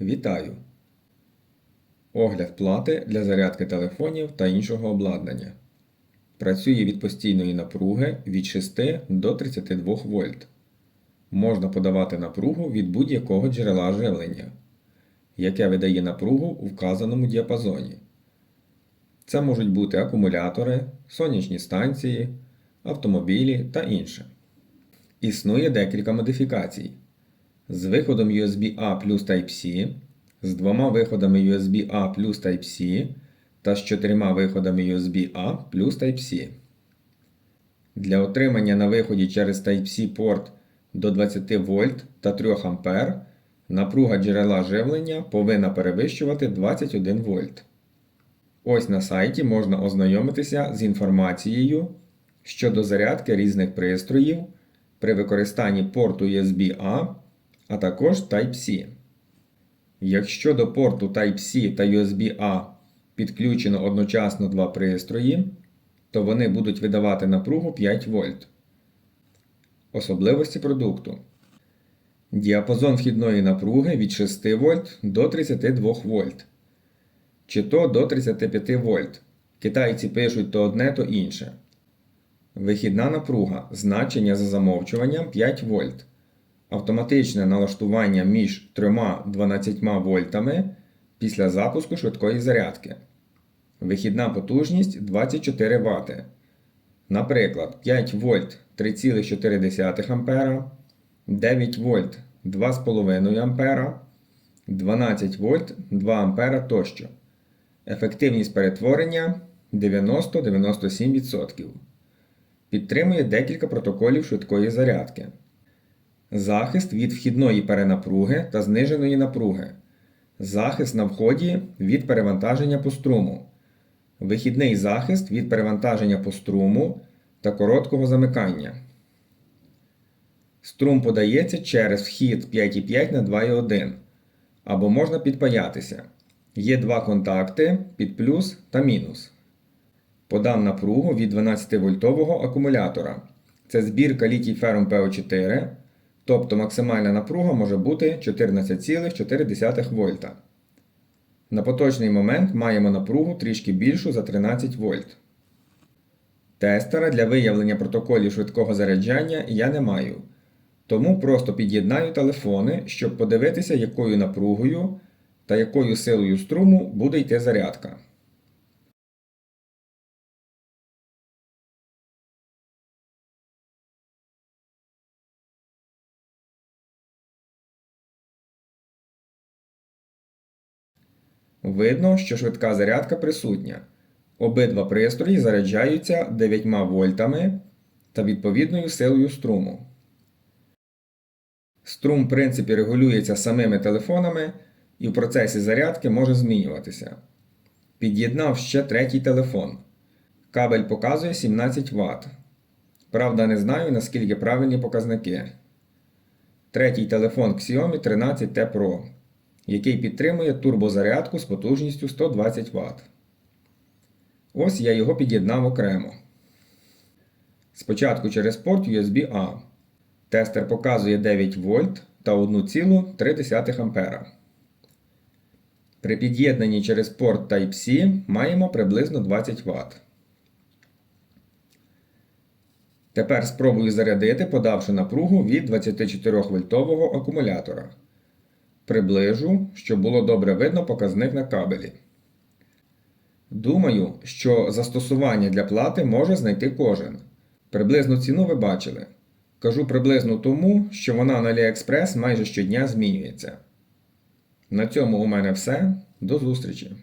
Вітаю! Огляд плати для зарядки телефонів та іншого обладнання. Працює від постійної напруги від 6 до 32 вольт. Можна подавати напругу від будь-якого джерела живлення, яке видає напругу у вказаному діапазоні. Це можуть бути акумулятори, сонячні станції, автомобілі та інше. Існує декілька модифікацій з виходом USB-A плюс Type-C, з двома виходами USB-A плюс Type-C та з чотирма виходами USB-A плюс Type-C. Для отримання на виході через Type-C порт до 20 вольт та 3 А напруга джерела живлення повинна перевищувати 21 вольт. Ось на сайті можна ознайомитися з інформацією щодо зарядки різних пристроїв при використанні порту USB-A, а також Type-C. Якщо до порту Type-C та USB-A підключено одночасно два пристрої, то вони будуть видавати напругу 5 вольт. Особливості продукту. Діапазон вхідної напруги від 6 вольт до 32 вольт. Чи то до 35 вольт. Китайці пишуть то одне, то інше. Вихідна напруга. Значення за замовчуванням 5 вольт. Автоматичне налаштування між 3-12 вольтами після запуску швидкої зарядки. Вихідна потужність 24 Вт. Наприклад, 5 вольт 3,4 А, 9 вольт 2,5 А, 12 вольт 2 А тощо. Ефективність перетворення 90-97%. Підтримує декілька протоколів швидкої зарядки. Захист від вхідної перенапруги та зниженої напруги. Захист на вході від перевантаження по струму. Вихідний захист від перевантаження по струму та короткого замикання. Струм подається через вхід 5,5 на 2,1. Або можна підпаятися. Є два контакти під плюс та мінус. Подам напругу від 12-вольтового акумулятора. Це збірка літій ферум ПО4, тобто максимальна напруга може бути 14,4 вольта. На поточний момент маємо напругу трішки більшу за 13 вольт. Тестера для виявлення протоколів швидкого заряджання я не маю. Тому просто під'єднаю телефони, щоб подивитися, якою напругою та якою силою струму буде йти зарядка. Видно, що швидка зарядка присутня. Обидва пристрої заряджаються 9 вольтами та відповідною силою струму. Струм, в принципі, регулюється самими телефонами і в процесі зарядки може змінюватися. Під'єднав ще третій телефон. Кабель показує 17 Вт. Правда, не знаю, наскільки правильні показники. Третій телефон Xiaomi 13T Pro, який підтримує турбозарядку з потужністю 120 Вт. Ось я його під'єднав окремо. Спочатку через порт USB-A. Тестер показує 9 вольт та 1,3 А. При під'єднанні через порт Type-C маємо приблизно 20 Вт. Тепер спробую зарядити, подавши напругу від 24 вольтового акумулятора. Приближу, щоб було добре видно показник на кабелі. Думаю, що застосування для плати може знайти кожен. Приблизну ціну ви бачили. Кажу приблизно тому, що вона на AliExpress майже щодня змінюється. На цьому у мене все. До зустрічі!